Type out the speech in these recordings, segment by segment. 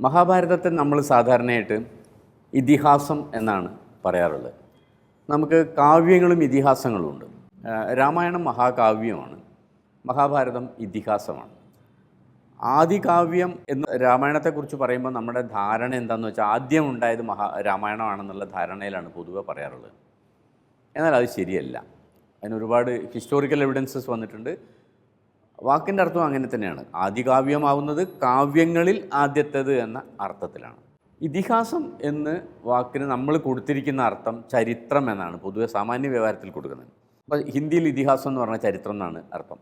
മഹാഭാരതത്തെ നമ്മൾ സാധാരണയായിട്ട് ഇതിഹാസം എന്നാണ് പറയാറുള്ളത്. നമുക്ക് കാവ്യങ്ങളും ഇതിഹാസങ്ങളും ഉണ്ട്. രാമായണം മഹാകാവ്യമാണ്. മഹാഭാരതം ഇതിഹാസമാണ്. ആദികാവ്യം എന്ന് രാമായണത്തെക്കുറിച്ച് പറയുമ്പോൾ നമ്മുടെ ധാരണ എന്താണെന്ന് വെച്ചാൽ ആദ്യം ഉണ്ടായത് മഹാ രാമായണമാണെന്നുള്ള ധാരണയിലാണ് പൊതുവെ പറയാറുള്ളത്. എന്നാൽ അത് ശരിയല്ല. അതിനൊരുപാട് ഹിസ്റ്റോറിക്കൽ എവിഡൻസസ് വന്നിട്ടുണ്ട്. വാക്കിന്റെ അർത്ഥം അങ്ങനെ തന്നെയാണ്. ആദികാവ്യമാവുന്നത് കാവ്യങ്ങളിൽ ആദ്യത്തേത് എന്ന അർത്ഥത്തിലാണ്. ഇതിഹാസം എന്ന് വാക്കിന് നമ്മൾ കൊടുത്തിരിക്കുന്ന അർത്ഥം ചരിത്രം എന്നാണ്. പൊതുവെ സാമാന്യ വ്യവഹാരത്തിൽ കൊടുക്കുന്നത്. അപ്പോൾ ഹിന്ദിയിൽ ഇതിഹാസം എന്ന് പറഞ്ഞാൽ ചരിത്രം എന്നാണ് അർത്ഥം.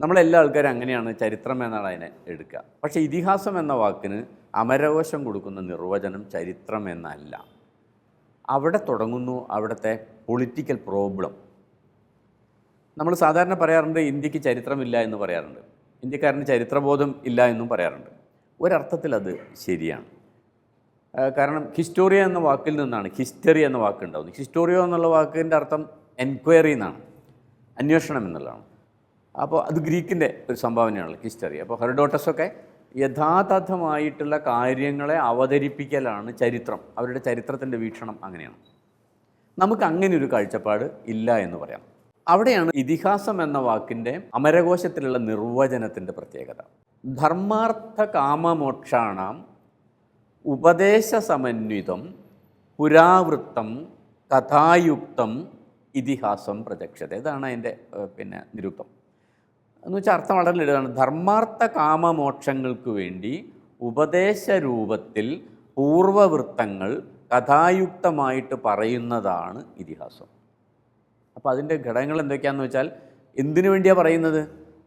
നമ്മളെല്ലാ ആൾക്കാരും അങ്ങനെയാണ് ചരിത്രം എന്നാണ് അതിനെ എടുക്കുക. പക്ഷേ ഇതിഹാസം എന്ന വാക്കിന് അമരവശം കൊടുക്കുന്ന നിർവചനം ചരിത്രം എന്നല്ല. അവിടെ തുടങ്ങുന്നു അവിടുത്തെ പൊളിറ്റിക്കൽ പ്രോബ്ലം നമ്മൾ സാധാരണ പറയാറുണ്ട് ഇന്ത്യയ്ക്ക് ചരിത്രമില്ല എന്ന് പറയാറുണ്ട്. ഇന്ത്യക്കാരന് ചരിത്രബോധം ഇല്ല എന്നും പറയാറുണ്ട്. ഒരർത്ഥത്തിൽ അത് ശരിയാണ്. കാരണം ഹിസ്റ്റോറിയ എന്ന വാക്കിൽ നിന്നാണ് ഹിസ്റ്ററി എന്ന വാക്കുണ്ടാവുന്നത് ഹിസ്റ്റോറിയോ എന്നുള്ള വാക്കിന്റെ അർത്ഥം എൻക്വയറി എന്നാണ് അന്വേഷണം എന്നുള്ളതാണ്. അപ്പോൾ അത് ഗ്രീക്കിന്റെ ഒരു സംഭാവനയാണ് ഹിസ്റ്ററി. അപ്പോൾ ഹെറഡോട്ടസൊക്കെ യഥാതഥമായിട്ടുള്ള കാര്യങ്ങളെ അവതരിപ്പിക്കലാണ് ചരിത്രം. അവരുടെ ചരിത്രത്തിന്റെ വീക്ഷണം അങ്ങനെയാണ്. നമുക്ക് അങ്ങനെ ഒരു കാഴ്ചപ്പാട് ഇല്ല എന്ന് പറയാം. അവിടെയാണ് ഇതിഹാസം എന്ന വാക്കിന്റെ അമരകോശത്തിലുള്ള നിർവചനത്തിന്റെ പ്രത്യേകത. ധർമാർത്ഥ കാമമോക്ഷാണാം ഉപദേശ സമന്വിതം പുരാവൃത്തം കഥായുക്തം ഇതിഹാസം പ്രത്യക്ഷത. ഇതാണ് അതിന്റെ പിന്നെ നിരുക്തം എന്ന് വെച്ചാൽ അർത്ഥം വളരെ ലളിതമാണ്. ധർമാർത്ഥ കാമമോക്ഷങ്ങൾക്ക് വേണ്ടി ഉപദേശ രൂപത്തിൽ പൂർവവൃത്തങ്ങൾ കഥായുക്തമായിട്ട് പറയുന്നതാണ് ഇതിഹാസം. അപ്പോൾ അതിന്റെ ഘടകങ്ങൾ എന്തൊക്കെയാണെന്ന് വെച്ചാൽ എന്തിനു വേണ്ടിയാണ് പറയുന്നത്?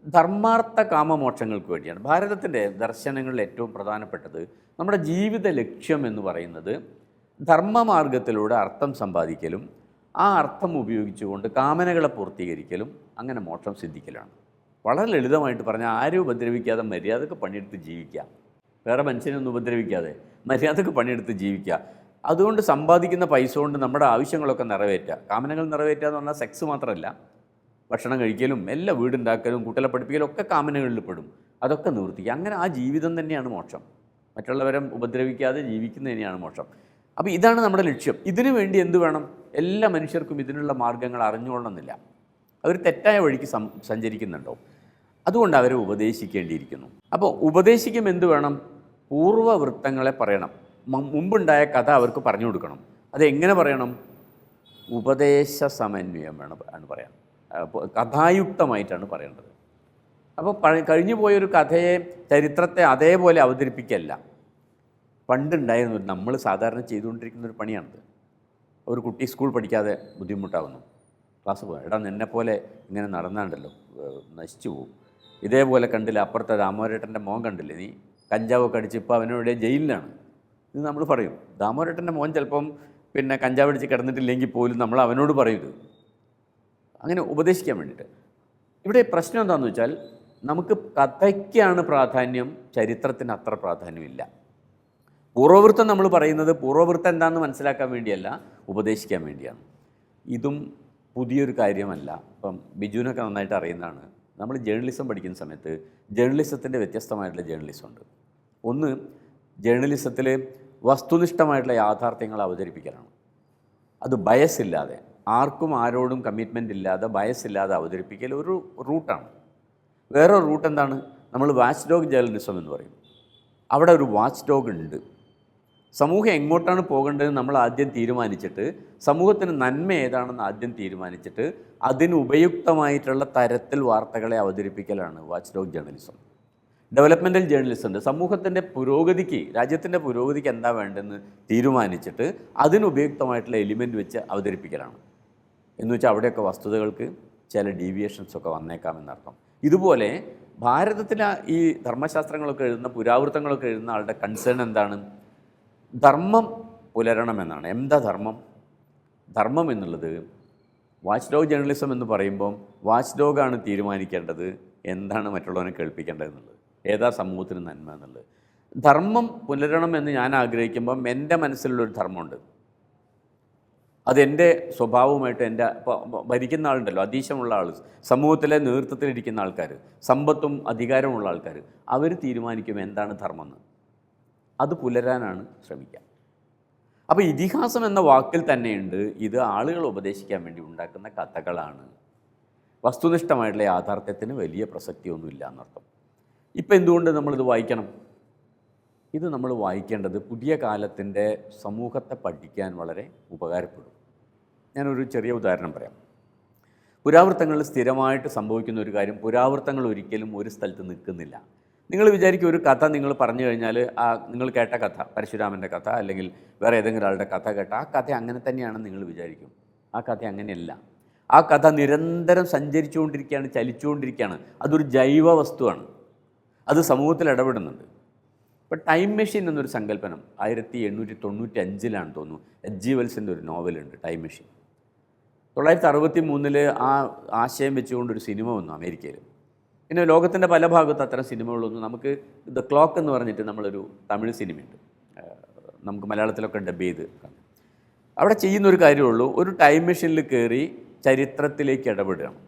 ധർമാർത്ഥ കാമമോക്ഷങ്ങൾക്ക് വേണ്ടിയാണ്. ഭാരതത്തിന്റെ ദർശനങ്ങളിൽ ഏറ്റവും പ്രധാനപ്പെട്ടത് നമ്മുടെ ജീവിത ലക്ഷ്യം എന്ന് പറയുന്നത് ധർമ്മമാർഗത്തിലൂടെ അർത്ഥം സമ്പാദിക്കലും ആ അർത്ഥം ഉപയോഗിച്ചുകൊണ്ട് കാമനകളെ പൂർത്തീകരിക്കലും അങ്ങനെ മോക്ഷം സിദ്ധിക്കലാണ്. വളരെ ലളിതമായിട്ട് പറഞ്ഞാൽ ആരും ഉപദ്രവിക്കാതെ മര്യാദയ്ക്ക് പണിയെടുത്ത് ജീവിക്കുക. വേറെ മനുഷ്യനൊന്നും ഉപദ്രവിക്കാതെ മര്യാദയ്ക്ക് പണിയെടുത്ത് ജീവിക്കുക. അതുകൊണ്ട് സമ്പാദിക്കുന്ന പൈസ കൊണ്ട് നമ്മുടെ ആവശ്യങ്ങളൊക്കെ നിറവേറ്റുക. കാമനകൾ നിറവേറ്റുക എന്ന് പറഞ്ഞാൽ സെക്സ് മാത്രമല്ല. ഭക്ഷണം കഴിക്കലും എല്ലാം വീടുണ്ടാക്കലും കുട്ടികളെ പഠിപ്പിക്കലും ഒക്കെ കാമനകളിൽ പെടും. അതൊക്കെ നിവർത്തിക്കുക അങ്ങനെ ആ ജീവിതം തന്നെയാണ് മോക്ഷം. മറ്റുള്ളവരെ ഉപദ്രവിക്കാതെ ജീവിക്കുന്നതിനെയാണ് മോക്ഷം. അപ്പോൾ ഇതാണ് നമ്മുടെ ലക്ഷ്യം. ഇതിനു വേണ്ടി എന്ത് വേണം? എല്ലാ മനുഷ്യർക്കും ഇതിനുള്ള മാർഗങ്ങൾ അറിഞ്ഞുകൊള്ളണമെന്നില്ല. അവർ തെറ്റായ വഴിക്ക് സഞ്ചരിക്കുന്നുണ്ടോ? അതുകൊണ്ട് അവരെ ഉപദേശിക്കേണ്ടിയിരിക്കുന്നു. അപ്പോൾ ഉപദേശിക്കും എന്ത് വേണം? പൂർവവൃത്തങ്ങളെ പറയണം. മുമ്പുണ്ടായ കഥ അവർക്ക് പറഞ്ഞു കൊടുക്കണം. അതെങ്ങനെ പറയണം? ഉപദേശ സമന്വയം വേണം ആണ് പറയാൻ. കഥായുക്തമായിട്ടാണ് പറയേണ്ടത്. അപ്പോൾ കഴിഞ്ഞു പോയൊരു കഥയെ ചരിത്രത്തെ അതേപോലെ അവതരിപ്പിക്കല്ല. പണ്ടുണ്ടായിരുന്നു നമ്മൾ സാധാരണ ചെയ്തുകൊണ്ടിരിക്കുന്ന ഒരു പണിയാണിത്. ഒരു കുട്ടി സ്കൂൾ പഠിക്കാതെ ബുദ്ധിമുട്ടാവുന്നു. ക്ലാസ് പോകാൻ. എടാ നിന്നെപ്പോലെ ഇങ്ങനെ നടന്നാണ്ടല്ലോ നശിച്ചു പോകും ഇതേപോലെ കണ്ടില്ല അപ്പുറത്തെ രാമോരേട്ടന്റെ മോൻ കണ്ടില്ലേ നീ? കഞ്ചാവൊക്കെ അടിച്ച് ഇപ്പോൾ ജയിലിലാണ്. ഇത് നമ്മൾ പറയും. ദാമോരേട്ടന്റെ മോൻ ചിലപ്പം പിന്നെ കഞ്ചാവ് അടിച്ച് കിടന്നിട്ടില്ലെങ്കിൽ പോലും നമ്മൾ അവനോട് പറയരുത് അങ്ങനെ ഉപദേശിക്കാൻ വേണ്ടിയിട്ട്. ഇവിടെ പ്രശ്നം എന്താണെന്ന് വെച്ചാൽ നമുക്ക് കഥയ്ക്കാണ് പ്രാധാന്യം ചരിത്രത്തിന് അത്ര പ്രാധാന്യമില്ല. പൂർവവൃത്തം നമ്മൾ പറയുന്നത് പൂർവവൃത്തം എന്താണെന്ന് മനസ്സിലാക്കാൻ വേണ്ടിയല്ല ഉപദേശിക്കാൻ വേണ്ടിയാണ്. ഇതും പുതിയൊരു കാര്യമല്ല. ഇപ്പം ബിജുവിനൊക്കെ നന്നായിട്ട് അറിയുന്നതാണ്. നമ്മൾ ജേർണലിസം പഠിക്കുന്ന സമയത്ത് ജേർണലിസത്തിന്റെ വ്യത്യസ്തമായിട്ടുള്ള ജേർണലിസം ഉണ്ട്. ഒന്ന് ജേർണലിസത്തിൽ വസ്തുനിഷ്ഠമായിട്ടുള്ള യാഥാർത്ഥ്യങ്ങൾ അവതരിപ്പിക്കലാണ്. അത് ബയസ് ഇല്ലാതെ ആർക്കും ആരോടും കമ്മിറ്റ്മെന്റ് ഇല്ലാതെ ബയസ് ഇല്ലാതെ അവതരിപ്പിക്കൽ ഒരു റൂട്ടാണ്. വേറൊരു റൂട്ട് എന്താണ്? നമ്മൾ വാച്ച് ഡോഗ് ജേർണലിസം എന്ന് പറയും. അവിടെ ഒരു വാച്ച് ഡോഗ് ഉണ്ട്. സമൂഹം എങ്ങോട്ടാണ് പോകേണ്ടതെന്ന് നമ്മൾ ആദ്യം തീരുമാനിച്ചിട്ട് സമൂഹത്തിന് നന്മ ഏതാണെന്ന് ആദ്യം തീരുമാനിച്ചിട്ട് അതിന് ഉപയുക്തമായിട്ടുള്ള തരത്തിൽ വാർത്തകളെ അവതരിപ്പിക്കലാണ് watch dog journalism developmental journalism ഉണ്ട്. സമൂഹത്തിന്റെ പുരോഗതിക്ക് രാജ്യത്തിന്റെ പുരോഗതിക്ക് എന്താ വേണ്ടതെന്ന് തീരുമാനിച്ചിട്ട് അതിനുപയുക്തമായിട്ടുള്ള എലിമെന്റ് എലിമെന്റ് വെച്ച് അവതരിപ്പിക്കലാണ്. എന്ന് വെച്ചാൽ അവിടെയൊക്കെ വസ്തുതകൾക്ക് ചില ഡീവിയേഷൻസ് ഒക്കെ വന്നേക്കാമെന്നർത്ഥം. ഇതുപോലെ ഭാരതത്തിലെ ഈ ധർമ്മശാസ്ത്രങ്ങളൊക്കെ എഴുതുന്ന പുരാവൃത്തങ്ങളൊക്കെ എഴുതുന്ന ആളുടെ കൺസേൺ എന്താണ്? ധർമ്മം പുലരണമെന്നാണ്. എന്താ ധർമ്മം? ധർമ്മം എന്നുള്ളത് വാച്ച് ഡോഗ് ജേർണലിസം എന്ന് പറയുമ്പം വാച്ച് ഡോഗാണ് തീരുമാനിക്കേണ്ടത്. എന്താണ് മറ്റുള്ളവനെ കേൾപ്പിക്കേണ്ടതെന്നുള്ളത് ഏതാ സമൂഹത്തിന് നന്മ എന്നുള്ളത്? ധർമ്മം പുലരണം എന്ന് ഞാൻ ആഗ്രഹിക്കുമ്പം എന്റെ മനസ്സിലുള്ളൊരു ധർമ്മമുണ്ട്. അതെന്റെ സ്വഭാവവുമായിട്ട് എന്റെ ഭരിക്കുന്ന ആളുണ്ടല്ലോ അതീശമുള്ള ആൾ സമൂഹത്തിലെ നേതൃത്വത്തിലിരിക്കുന്ന ആൾക്കാർ സമ്പത്തും അധികാരമുള്ള ആൾക്കാർ അവർ തീരുമാനിക്കും എന്താണ് ധർമ്മം എന്ന്. അത് പുലരാനാണ് ശ്രമിക്കുക. അപ്പോൾ ഇതിഹാസം എന്ന വാക്കിൽ തന്നെയുണ്ട് ഇത് ആളുകൾ ഉപദേശിക്കാൻ വേണ്ടി ഉണ്ടാക്കുന്ന കഥകളാണ്. വസ്തുനിഷ്ഠമായിട്ടുള്ള യാഥാർത്ഥ്യത്തിന് വലിയ പ്രസക്തിയൊന്നുമില്ല എന്നർത്ഥം. ഇപ്പം എന്തുകൊണ്ട് നമ്മളിത് വായിക്കണം? ഇത് നമ്മൾ വായിക്കേണ്ടത് പുതിയ കാലത്തിന്റെ സമൂഹത്തെ പഠിക്കാൻ വളരെ ഉപകാരപ്പെടും. ഞാനൊരു ചെറിയ ഉദാഹരണം പറയാം. പുരാവൃത്തങ്ങളിൽ സ്ഥിരമായിട്ട് സംഭവിക്കുന്ന ഒരു കാര്യം പുരാവൃത്തങ്ങൾ ഒരിക്കലും ഒരു സ്ഥലത്ത് നിൽക്കുന്നില്ല. നിങ്ങൾ വിചാരിക്കും ഒരു കഥ നിങ്ങൾ പറഞ്ഞു കഴിഞ്ഞാൽ ആ നിങ്ങൾ കേട്ട കഥ പരശുരാമന്റെ കഥ അല്ലെങ്കിൽ വേറെ ഏതെങ്കിലും ഒരാളുടെ കഥ കേട്ട ആ കഥ അങ്ങനെ തന്നെയാണെന്ന് നിങ്ങൾ വിചാരിക്കും. ആ കഥ അങ്ങനെയല്ല. ആ കഥ നിരന്തരം സഞ്ചരിച്ചുകൊണ്ടിരിക്കുകയാണ് ചലിച്ചുകൊണ്ടിരിക്കുകയാണ്. അതൊരു ജൈവ വസ്തുവാണ് അത് സമൂഹത്തിൽ ഇടപെടുന്നുണ്ട്. ഇപ്പോൾ ടൈം മെഷീൻ എന്നൊരു സങ്കല്പനം ആയിരത്തി എണ്ണൂറ്റി തൊണ്ണൂറ്റി അഞ്ചിലാണ് തോന്നുന്നു. എച്ച് ജി വെൽസിന്റെ ഒരു നോവലുണ്ട് ടൈം മെഷീൻ തൊള്ളായിരത്തി അറുപത്തി മൂന്നിൽ ആ ആശയം വെച്ചുകൊണ്ടൊരു സിനിമ വന്നു അമേരിക്കയിൽ പിന്നെ ലോകത്തിന്റെ പല ഭാഗത്ത് അത്തരം സിനിമകളൊന്നും നമുക്ക് ദ ക്ലോക്ക് എന്ന് പറഞ്ഞിട്ട് നമ്മളൊരു തമിഴ് സിനിമയുണ്ട്. നമുക്ക് മലയാളത്തിലൊക്കെ ഡബ് ചെയ്ത് അവിടെ ചെയ്യുന്നൊരു കാര്യമുള്ളൂ ഒരു ടൈം മെഷീനിൽ കയറി ചരിത്രത്തിലേക്ക് ഇടപെടുകയാണ്.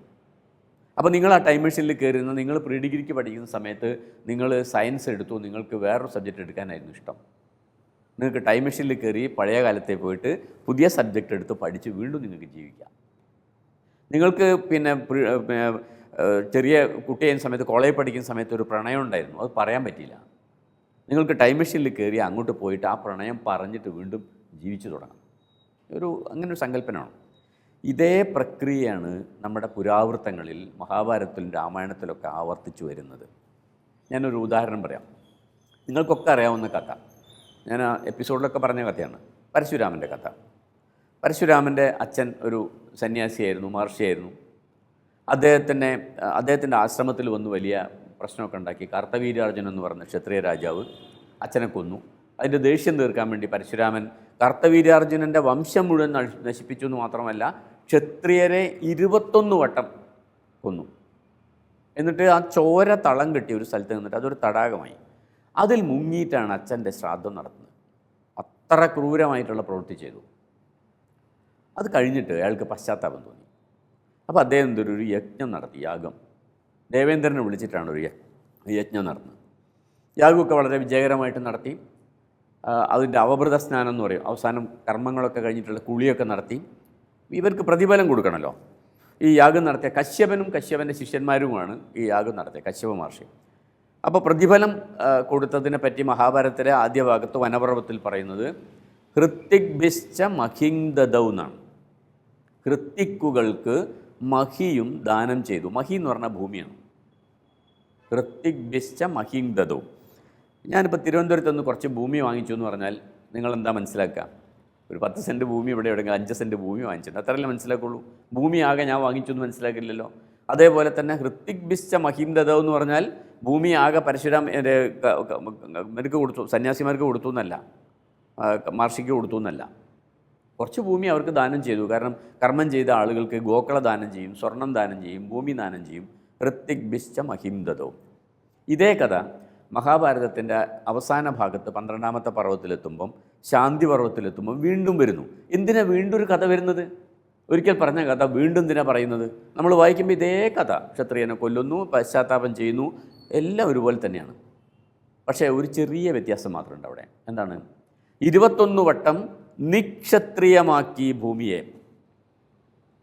അപ്പോൾ നിങ്ങൾ ആ ടൈം മെഷീനിൽ കയറുന്ന നിങ്ങൾ പ്രീ ഡിഗ്രിക്ക് പഠിക്കുന്ന സമയത്ത് നിങ്ങൾ സയൻസ് എടുത്തു നിങ്ങൾക്ക് വേറൊരു സബ്ജക്റ്റ് എടുക്കാനായിരുന്നു ഇഷ്ടം. നിങ്ങൾക്ക് ടൈം മെഷീനിൽ കയറി പഴയ കാലത്തെ പോയിട്ട് പുതിയ സബ്ജക്റ്റ് എടുത്ത് പഠിച്ച് വീണ്ടും നിങ്ങൾക്ക് ജീവിക്കാം. നിങ്ങൾക്ക് പിന്നെ ചെറിയ കുട്ടിയായ സമയത്ത് കോളേജ് പഠിക്കുന്ന സമയത്ത് ഒരു പ്രണയം ഉണ്ടായിരുന്നു. അത് പറയാൻ പറ്റിയില്ല. നിങ്ങൾക്ക് ടൈം മെഷീനിൽ കയറി അങ്ങോട്ട് പോയിട്ട് ആ പ്രണയം പറഞ്ഞിട്ട് വീണ്ടും ജീവിച്ചു തുടങ്ങാം ഒരു അങ്ങനെ ഒരു സങ്കല്പനമാണ് ഇതേ പ്രക്രിയയാണ് നമ്മുടെ പുരാവൃത്തങ്ങളിൽ മഹാഭാരതത്തിലും രാമായണത്തിലൊക്കെ ആവർത്തിച്ചു വരുന്നത്. ഞാനൊരു ഉദാഹരണം പറയാം. നിങ്ങൾക്കൊക്കെ അറിയാവുന്ന കഥ. ഞാൻ ആ എപ്പിസോഡിലൊക്കെ പറഞ്ഞ കഥയാണ്. പരശുരാമന്റെ കഥ. പരശുരാമന്റെ അച്ഛൻ ഒരു സന്യാസിയായിരുന്നു മഹർഷിയായിരുന്നു. അദ്ദേഹത്തിനെ അദ്ദേഹത്തിന്റെ ആശ്രമത്തിൽ വന്ന് വലിയ പ്രശ്നമൊക്കെ ഉണ്ടാക്കി. കർത്തവീരാർജുനൻ എന്ന് പറഞ്ഞ ക്ഷത്രിയ രാജാവ് അച്ഛനെ കൊന്നു. അതിന്റെ ദേഷ്യം തീർക്കാൻ വേണ്ടി പരശുരാമൻ കർത്തവീരാർജുനന്റെ വംശം മുഴുവൻ നശി- നശിപ്പിച്ചു എന്ന് മാത്രമല്ല ക്ഷത്രിയരെ ഇരുപത്തൊന്ന് വട്ടം കൊന്നു. എന്നിട്ട് ആ ചോര തളം കെട്ടി ഒരു സ്ഥലത്ത് നിന്നിട്ട് അതൊരു തടാകമായി. അതിൽ മുങ്ങിയിട്ടാണ് അച്ഛന്റെ ശ്രാദ്ധം നടത്തുന്നത്. അത്ര ക്രൂരമായിട്ടുള്ള പ്രവൃത്തി ചെയ്തു. അത് കഴിഞ്ഞിട്ട് അയാൾക്ക് പശ്ചാത്താപം തോന്നി. അപ്പോൾ അദ്ദേഹം എന്തൊരു ഒരു യജ്ഞം നടത്തി. യാഗം. ദേവേന്ദ്രനെ വിളിച്ചിട്ടാണ് ഒരു യജ്ഞം നടന്നത്. യാഗമൊക്കെ വളരെ വിജയകരമായിട്ട് നടത്തി. അതിന്റെ അവഭൃത സ്നാനം എന്ന് പറയും. അവസാനം കർമ്മങ്ങളൊക്കെ കഴിഞ്ഞിട്ടുള്ള കുളിയൊക്കെ നടത്തി ഇവർക്ക് പ്രതിഫലം കൊടുക്കണമല്ലോ ഈ യാഗം നടത്തിയ കശ്യപനും കശ്യപന്റെ ശിഷ്യന്മാരുമാണ് ഈ യാഗം നടത്തിയ കശ്യപ മഹർഷി. അപ്പോൾ പ്രതിഫലം കൊടുത്തതിനെ പറ്റി മഹാഭാരതത്തിലെ ആദ്യ ഭാഗത്ത് വനപർവത്തിൽ പറയുന്നത് ഹൃത്തിക് ബിശ്ച മഹിങ്ദദൗ എന്നാണ്. ഹൃത്തിക്കുകൾക്ക് മഹിയും ദാനം ചെയ്തു. മഹി എന്ന് പറഞ്ഞ ഭൂമിയാണ്. ഹൃത്തിക് ബിശ്ച മഹിങ്ദദൗ ഞാനിപ്പോൾ തിരുവനന്തപുരത്ത് നിന്ന് കുറച്ച് ഭൂമി വാങ്ങിച്ചു എന്ന് പറഞ്ഞാൽ നിങ്ങൾ എന്താ മനസ്സിലാക്കുക? ഒരു പത്ത് സെന്റ് ഭൂമി ഇവിടെ എവിടെയെങ്കിലും അഞ്ച് സെന്റ് ഭൂമി വാങ്ങിച്ചിട്ടുണ്ട്. അത്രയല്ലേ മനസ്സിലാക്കുള്ളൂ. ഭൂമി ആകെ ഞാൻ വാങ്ങിച്ചു എന്ന് മനസ്സിലാക്കില്ലല്ലോ അതേപോലെ തന്നെ ഹൃത്തിക് ബിശ്ച മഹിംദത എന്ന് പറഞ്ഞാൽ ഭൂമി ആകെ പരശുരാം എന്റെ ക- ക- ഇവർക്ക് കൊടുത്തു സന്യാസിമാർക്ക് കൊടുത്തു എന്നല്ല. മഹർഷിക്ക് കൊടുത്തു എന്നല്ല. കുറച്ച് ഭൂമി അവർക്ക് ദാനം ചെയ്തു. കാരണം കർമ്മം ചെയ്ത ആളുകൾക്ക് ഗോക്കള ദാനം ചെയ്യും സ്വർണം ദാനം ചെയ്യും ഭൂമി ദാനം ചെയ്യും. ഹൃത്തിക് ബിശ്ച മഹിംദതവും ഇതേ കഥ മഹാഭാരതത്തിന്റെ അവസാന ഭാഗത്ത് പന്ത്രണ്ടാമത്തെ പർവത്തിലെത്തുമ്പം ശാന്തി പർവത്തിലെത്തുമ്പം വീണ്ടും വരുന്നു. എന്തിനാ വീണ്ടും ഒരു കഥ വരുന്നത്? ഒരിക്കൽ പറഞ്ഞ കഥ വീണ്ടും എന്തിനാ പറയുന്നത്? നമ്മൾ വായിക്കുമ്പോൾ ഇതേ കഥ ക്ഷത്രിയനെ കൊല്ലുന്നു പശ്ചാത്താപം ചെയ്യുന്നു എല്ലാം ഒരുപോലെ തന്നെയാണ്. പക്ഷേ ഒരു ചെറിയ വ്യത്യാസം മാത്രമുണ്ട് അവിടെ. എന്താണ്? ഇരുപത്തൊന്ന് വട്ടം നിക്ഷത്രിയമാക്കി ഭൂമിയെ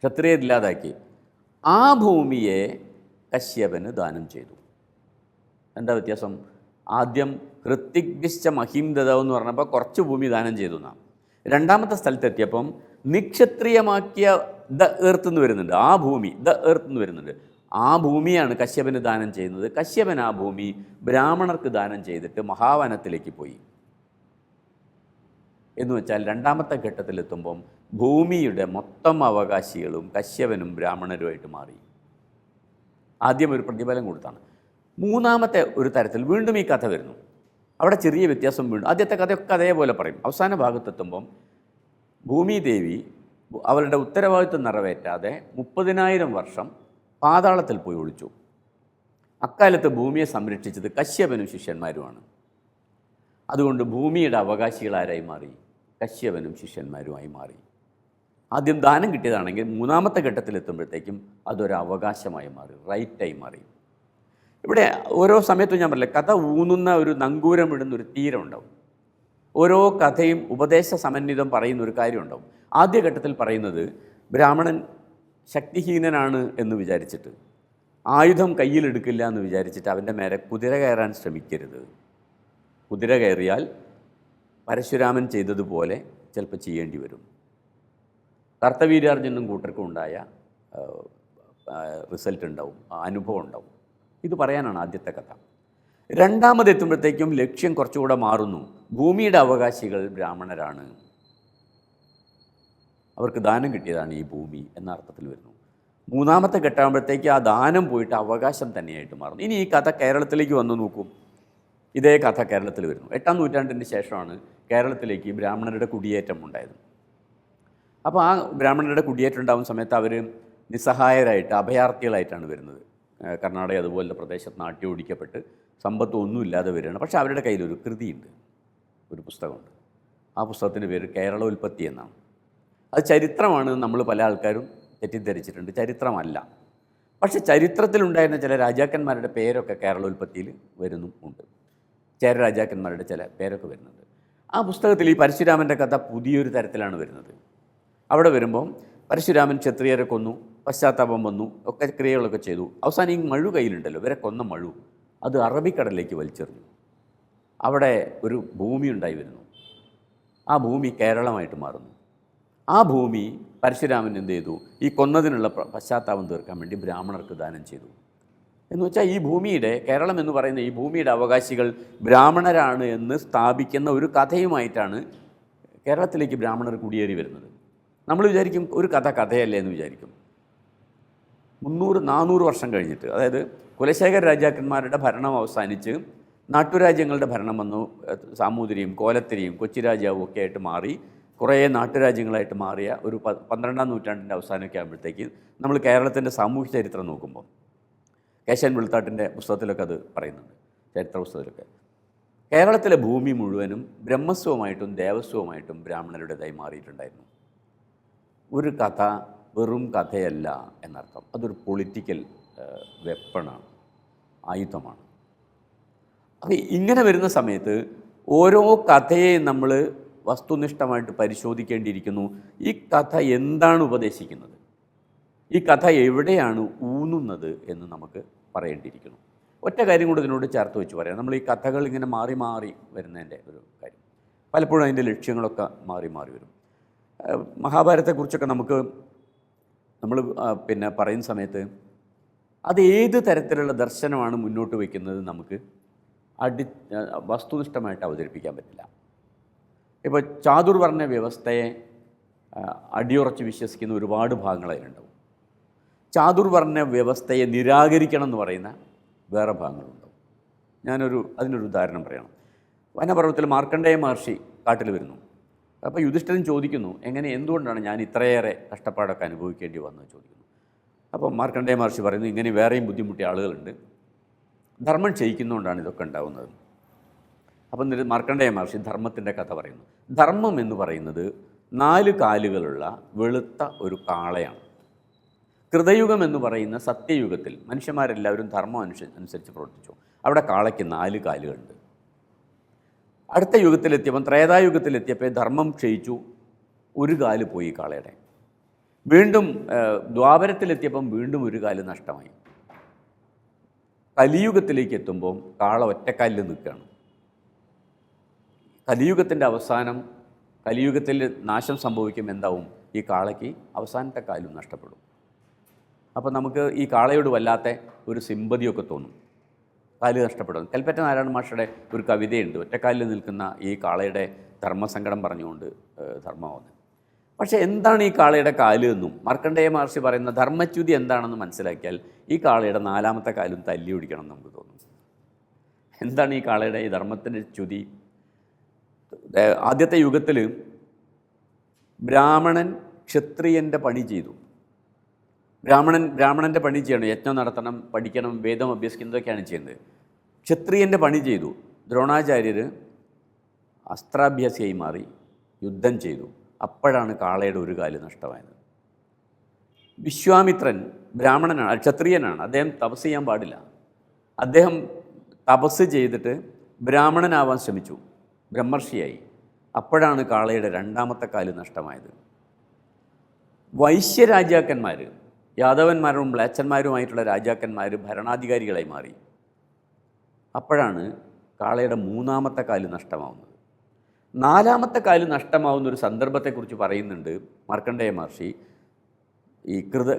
ക്ഷത്രിയരില്ലാതാക്കി ആ ഭൂമിയെ കശ്യപന് ദാനം ചെയ്തു. എന്താ വ്യത്യാസം? ആദ്യം ഹൃത്തിഗ്ശ്ച മഹീംദത എന്ന് പറഞ്ഞപ്പോൾ കുറച്ച് ഭൂമി ദാനം ചെയ്തു നാം. രണ്ടാമത്തെ സ്ഥലത്തെത്തിയപ്പം നിക്ഷത്രിയമാക്കിയ ദ എർത്ത് എന്ന് വരുന്നുണ്ട്. ആ ഭൂമി ദ എർത്ത് എന്ന് വരുന്നുണ്ട്. ആ ഭൂമിയാണ് കശ്യപന് ദാനം ചെയ്യുന്നത്. കശ്യപൻ ആ ഭൂമി ബ്രാഹ്മണർക്ക് ദാനം ചെയ്തിട്ട് മഹാവനത്തിലേക്ക് പോയി. എന്ന് വെച്ചാൽ രണ്ടാമത്തെ ഘട്ടത്തിലെത്തുമ്പം ഭൂമിയുടെ മൊത്തം അവകാശികളും കശ്യപനും ബ്രാഹ്മണരുമായിട്ട് മാറി. ആദ്യം ഒരു പ്രതിഫലം കൊടുത്താണ്. മൂന്നാമത്തെ ഒരു തരത്തിൽ വീണ്ടും ഈ കഥ വരുന്നു. അവിടെ ചെറിയ വ്യത്യാസം വീണ്ടും. ആദ്യത്തെ കഥയൊക്കെ അതേപോലെ പറയും. അവസാന ഭാഗത്തെത്തുമ്പം ഭൂമിദേവി അവളുടെ ഉത്തരവാദിത്വം നിറവേറ്റാതെ മുപ്പതിനായിരം വർഷം പാതാളത്തിൽ പോയി ഒളിച്ചു. അക്കാലത്ത് ഭൂമിയെ സംരക്ഷിച്ചത് കശ്യപനും ശിഷ്യന്മാരുമാണ്. അതുകൊണ്ട് ഭൂമിയുടെ അവകാശികളാരായി മാറി? കശ്യപനും ശിഷ്യന്മാരുമായി മാറി. ആദ്യം ദാനം കിട്ടിയതാണെങ്കിൽ മൂന്നാമത്തെ ഘട്ടത്തിലെത്തുമ്പോഴത്തേക്കും അതൊരു അവകാശമായി മാറി റൈറ്റായി മാറി. ഇവിടെ ഓരോ സമയത്തും ഞാൻ പറയില്ല കഥ ഊന്നുന്ന ഒരു നങ്കൂരം ഇടുന്ന ഒരു തീരം ഉണ്ടാവും ഓരോ കഥയും ഉപദേശ സമന്വിതം പറയുന്ന ഒരു കാര്യമുണ്ടാവും. ആദ്യഘട്ടത്തിൽ പറയുന്നത് ബ്രാഹ്മണൻ ശക്തിഹീനനാണ് എന്ന് വിചാരിച്ചിട്ട് ആയുധം കയ്യിലെടുക്കില്ല എന്ന് വിചാരിച്ചിട്ട് അവന്റെ മേലെ കുതിര കയറാൻ ശ്രമിക്കരുത്. കുതിര കയറിയാൽ പരശുരാമൻ ചെയ്തതുപോലെ ചിലപ്പോൾ ചെയ്യേണ്ടി വരും. കർത്തവീരാർജുനും കൂട്ടർക്കും ഉണ്ടായ റിസൾട്ട് ഉണ്ടാവും അനുഭവം ഉണ്ടാവും. ഇത് പറയാനാണ് ആദ്യത്തെ കഥ. രണ്ടാമതെത്തുമ്പോഴത്തേക്കും ലക്ഷ്യം കുറച്ചുകൂടെ മാറുന്നു. ഭൂമിയുടെ അവകാശികൾ ബ്രാഹ്മണരാണ്. അവർക്ക് ദാനം കിട്ടിയതാണ് ഈ ഭൂമി എന്ന അർത്ഥത്തിൽ വരുന്നു. മൂന്നാമത്തെ ഘട്ടമാകുമ്പോഴത്തേക്ക് ആ ദാനം പോയിട്ട് അവകാശം തന്നെയായിട്ട് മാറുന്നു. ഇനി ഈ കഥ കേരളത്തിലേക്ക് വന്നു നോക്കും. ഇതേ കഥ കേരളത്തിൽ വരുന്നു. എട്ടാം നൂറ്റാണ്ടിന് ശേഷമാണ് കേരളത്തിലേക്ക് ബ്രാഹ്മണരുടെ കുടിയേറ്റം ഉണ്ടായത്. അപ്പോൾ ആ ബ്രാഹ്മണരുടെ കുടിയേറ്റം ഉണ്ടാകുന്ന സമയത്ത് അവർ നിസ്സഹായരായിട്ട് അഭയാർത്ഥികളായിട്ടാണ് വരുന്നത്. കർണാടക അതുപോലുള്ള പ്രദേശത്ത് നാട്ടി ഓടിക്കപ്പെട്ട് സമ്പത്ത് ഒന്നുമില്ലാതെ വരികയാണ്. പക്ഷേ അവരുടെ കയ്യിൽ ഒരു കൃതിയുണ്ട് ഒരു പുസ്തകമുണ്ട്. ആ പുസ്തകത്തിന്റെ പേര് കേരളോൽപ്പത്തി എന്നാണ്. അത് ചരിത്രമാണ് നമ്മൾ പല ആൾക്കാരും തെറ്റിദ്ധരിച്ചിട്ടുണ്ട്. ചരിത്രമല്ല. പക്ഷേ ചരിത്രത്തിലുണ്ടായിരുന്ന ചില രാജാക്കന്മാരുടെ പേരൊക്കെ കേരളോൽപ്പത്തിയിൽ വരുന്നും ഉണ്ട്. ചേര രാജാക്കന്മാരുടെ ചില പേരൊക്കെ വരുന്നുണ്ട്. ആ പുസ്തകത്തിൽ ഈ പരശുരാമന്റെ കഥ പുതിയൊരു തരത്തിലാണ് വരുന്നത്. അവിടെ വരുമ്പം പരശുരാമൻ ക്ഷത്രിയരെ കൊന്നു. പശ്ചാത്താപം വന്നു ഒക്കെ ക്രിയകളൊക്കെ ചെയ്തു. അവസാനം ഈ മഴു കയ്യിലുണ്ടല്ലോ ഇവരെ കൊന്ന മഴു. അത് അറബിക്കടലിലേക്ക് വലിച്ചെറിഞ്ഞു. അവിടെ ഒരു ഭൂമി ഉണ്ടായി വരുന്നു ആ ഭൂമി കേരളമായിട്ട് മാറുന്നു. ആ ഭൂമി പരശുരാമൻ എന്ത് ചെയ്തു? ഈ കൊന്നതിനുള്ള പശ്ചാത്താപം തീർക്കാൻ വേണ്ടി ബ്രാഹ്മണർക്ക് ദാനം ചെയ്തു. എന്ന് വെച്ചാൽ ഈ ഭൂമിയുടെ കേരളം എന്ന് പറയുന്ന ഈ ഭൂമിയുടെ അവകാശികൾ ബ്രാഹ്മണരാണ് എന്ന് സ്ഥാപിക്കുന്ന ഒരു കഥയുമായിട്ടാണ് കേരളത്തിലേക്ക് ബ്രാഹ്മണർ കുടിയേറി വരുന്നത്. നമ്മൾ വിചാരിക്കും ഒരു കഥ കഥയല്ലേ എന്ന് വിചാരിക്കും. മുന്നൂറ് നാനൂറ് വർഷം കഴിഞ്ഞിട്ട്. അതായത് കുലശേഖര രാജാക്കന്മാരുടെ ഭരണം അവസാനിച്ച് നാട്ടുരാജ്യങ്ങളുടെ ഭരണം വന്നു. സാമൂതിരിയും കോലത്തിരിയും കൊച്ചി രാജാവും ഒക്കെ ആയിട്ട് മാറി. കുറേ നാട്ടുരാജ്യങ്ങളായിട്ട് മാറിയ ഒരു പന്ത്രണ്ടാം നൂറ്റാണ്ടിന്റെ അവസാനമൊക്കെ ആകുമ്പോഴത്തേക്ക് നമ്മൾ കേരളത്തിന്റെ സാമൂഹ്യ ചരിത്രം നോക്കുമ്പോൾ. കേശൻ വെളുത്താട്ടിന്റെ പുസ്തകത്തിലൊക്കെ അത് പറയുന്നുണ്ട്. ചരിത്ര പുസ്തകത്തിലൊക്കെ. കേരളത്തിലെ ഭൂമി മുഴുവനും ബ്രഹ്മസ്വമായിട്ടും ദേവസ്വമായിട്ടും ബ്രാഹ്മണരുടേതായി മാറിയിട്ടുണ്ടായിരുന്നു. ഒരു കഥ വെറും കഥയല്ല എന്നർത്ഥം. അതൊരു പൊളിറ്റിക്കൽ വെപ്പണാണ് ആയുധമാണ്. അപ്പോൾ ഇങ്ങനെ വരുന്ന സമയത്ത് ഓരോ കഥയെ നമ്മൾ വസ്തുനിഷ്ഠമായിട്ട് പരിശോധിക്കേണ്ടിയിരിക്കുന്നു. ഈ കഥ എന്താണ് ഉപദേശിക്കുന്നത്? ഈ കഥ എവിടെയാണ് ഊന്നുന്നത് എന്ന് നമുക്ക് പറയേണ്ടിയിരിക്കുന്നു. ഒറ്റ കാര്യം കൂടെ ഇതിനോട് ചേർത്ത് വെച്ച് പറയാം. നമ്മൾ ഈ കഥകൾ ഇങ്ങനെ മാറി മാറി വരുന്നതിന്റെ ഒരു കാര്യം. പലപ്പോഴും അതിന്റെ ലക്ഷ്യങ്ങളൊക്കെ മാറി മാറി വരും. മഹാഭാരതത്തെക്കുറിച്ചൊക്കെ നമുക്ക് നമ്മൾ പിന്നെ പറയുന്ന സമയത്ത് അത് ഏത് തരത്തിലുള്ള ദർശനമാണ് മുന്നോട്ട് വയ്ക്കുന്നത് നമുക്ക് അടി വസ്തുനിഷ്ഠമായിട്ട് അവതരിപ്പിക്കാൻ പറ്റില്ല. ഇപ്പോൾ ചാതുർ പറഞ്ഞ വ്യവസ്ഥയെ അടിയുറച്ച് വിശ്വസിക്കുന്ന ഒരുപാട് ഭാഗങ്ങൾ അതിലുണ്ടാവും. പറഞ്ഞ വ്യവസ്ഥയെ നിരാകരിക്കണം എന്ന് പറയുന്ന വേറെ ഭാഗങ്ങളുണ്ടാവും. ഞാനൊരു അതിനൊരു ഉദാഹരണം പറയണം. വനപർവത്തിൽ മാർക്കണ്ഡേയ മഹർഷി കാട്ടിൽ വരുന്നു. അപ്പോൾ യുധിഷ്ഠിരൻ ചോദിക്കുന്നു എങ്ങനെ എന്തുകൊണ്ടാണ് ഞാൻ ഇത്രയേറെ കഷ്ടപ്പാടൊക്കെ അനുഭവിക്കേണ്ടി വന്നത് ചോദിക്കുന്നു. അപ്പോൾ മാർക്കണ്ഡേ മഹർഷി പറയുന്നു ഇങ്ങനെ വേറെയും ബുദ്ധിമുട്ടിയ ആളുകളുണ്ട്. ധർമ്മം ചെയ്യിക്കുന്നതുകൊണ്ടാണ് ഇതൊക്കെ ഉണ്ടാകുന്നത് അപ്പം മാർക്കണ്ഡേയ മഹർഷി ധർമ്മത്തിന്റെ കഥ പറയുന്നു. ധർമ്മം എന്ന് പറയുന്നത് നാല് കാലുകളുള്ള വെളുത്ത ഒരു കാളയാണ്. കൃതയുഗം എന്ന് പറയുന്ന സത്യയുഗത്തിൽ മനുഷ്യന്മാരെല്ലാവരും ധർമ്മം അനുസരിച്ച് പ്രവർത്തിച്ചു. അവിടെ കാളയ്ക്ക് നാല് കാലുകളുണ്ട്. അടുത്ത യുഗത്തിലെത്തിയപ്പം ത്രേതായുഗത്തിലെത്തിയപ്പോൾ ധർമ്മം ക്ഷയിച്ചു. ഒരു കാൽ പോയി കാളയുടെ. വീണ്ടും ദ്വാപരത്തിലെത്തിയപ്പം വീണ്ടും ഒരു കാൽ നഷ്ടമായി. കലിയുഗത്തിലേക്ക് എത്തുമ്പോൾ കാള ഒറ്റക്കാലിൽ നിൽക്കുകയാണ്. കലിയുഗത്തിന്റെ അവസാനം കലിയുഗത്തിൽ നാശം സംഭവിക്കും എന്താവും? ഈ കാളയ്ക്ക് അവസാനത്തെ കാലും നഷ്ടപ്പെടും. അപ്പോൾ നമുക്ക് ഈ കാളയോട് വല്ലാത്ത ഒരു സിമ്പതിയൊക്കെ തോന്നും. കാൽ നഷ്ടപ്പെടും കൽപ്പറ്റ നാരായണ മാഷയുടെ ഒരു കവിതയുണ്ട്. ഒറ്റക്കാലിൽ നിൽക്കുന്ന ഈ കാളയുടെ ധർമ്മസങ്കടം പറഞ്ഞുകൊണ്ട് ധർമ്മമാവുന്നത് പക്ഷേ എന്താണ് ഈ കാളയുടെ കാൽ എന്നും? മാർക്കണ്ഡേയ മഹർഷി പറയുന്ന ധർമ്മച്യുതി എന്താണെന്ന് മനസ്സിലാക്കിയാൽ ഈ കാളയുടെ നാലാമത്തെ കാലും തല്ലി പിടിക്കണം എന്ന് നമുക്ക് തോന്നും. എന്താണ് ഈ കാളയുടെ ഈ ധർമ്മത്തിന്റെ ച്യുതി? ആദ്യത്തെ യുഗത്തിൽ ബ്രാഹ്മണൻ ക്ഷത്രിയന്റെ പണി ചെയ്തു. ബ്രാഹ്മണൻ ബ്രാഹ്മണന്റെ പണി ചെയ്യണം യജ്ഞം നടത്തണം പഠിക്കണം വേദം അഭ്യസിക്കുന്നതൊക്കെയാണ് ചെയ്യുന്നത്. ക്ഷത്രിയന്റെ പണി ചെയ്തു. ദ്രോണാചാര്യർ അസ്ത്രാഭ്യാസിയായി മാറി യുദ്ധം ചെയ്തു. അപ്പോഴാണ് കാളയുടെ ഒരു കാൽ നഷ്ടമായത്. വിശ്വാമിത്രൻ ബ്രാഹ്മണനാണ് ക്ഷത്രിയനാണ്. അദ്ദേഹം തപസ് ചെയ്യാൻ പാടില്ല. അദ്ദേഹം തപസ് ചെയ്തിട്ട് ബ്രാഹ്മണനാവാൻ ശ്രമിച്ചു. ബ്രഹ്മർഷിയായി. അപ്പോഴാണ് കാളയുടെ രണ്ടാമത്തെ കാൽ നഷ്ടമായത്. വൈശ്യരാജാക്കന്മാർ യാദവന്മാരും മ്ലേച്ഛന്മാരുമായിട്ടുള്ള രാജാക്കന്മാർ ഭരണാധികാരികളായി മാറി. അപ്പോഴാണ് കാളയുടെ മൂന്നാമത്തെ കാൽ നഷ്ടമാവുന്നത്. നാലാമത്തെ കാൽ നഷ്ടമാവുന്ന ഒരു സന്ദർഭത്തെക്കുറിച്ച് പറയുന്നുണ്ട് മാർക്കണ്ഡേയ മഹർഷി. ഈ കൃത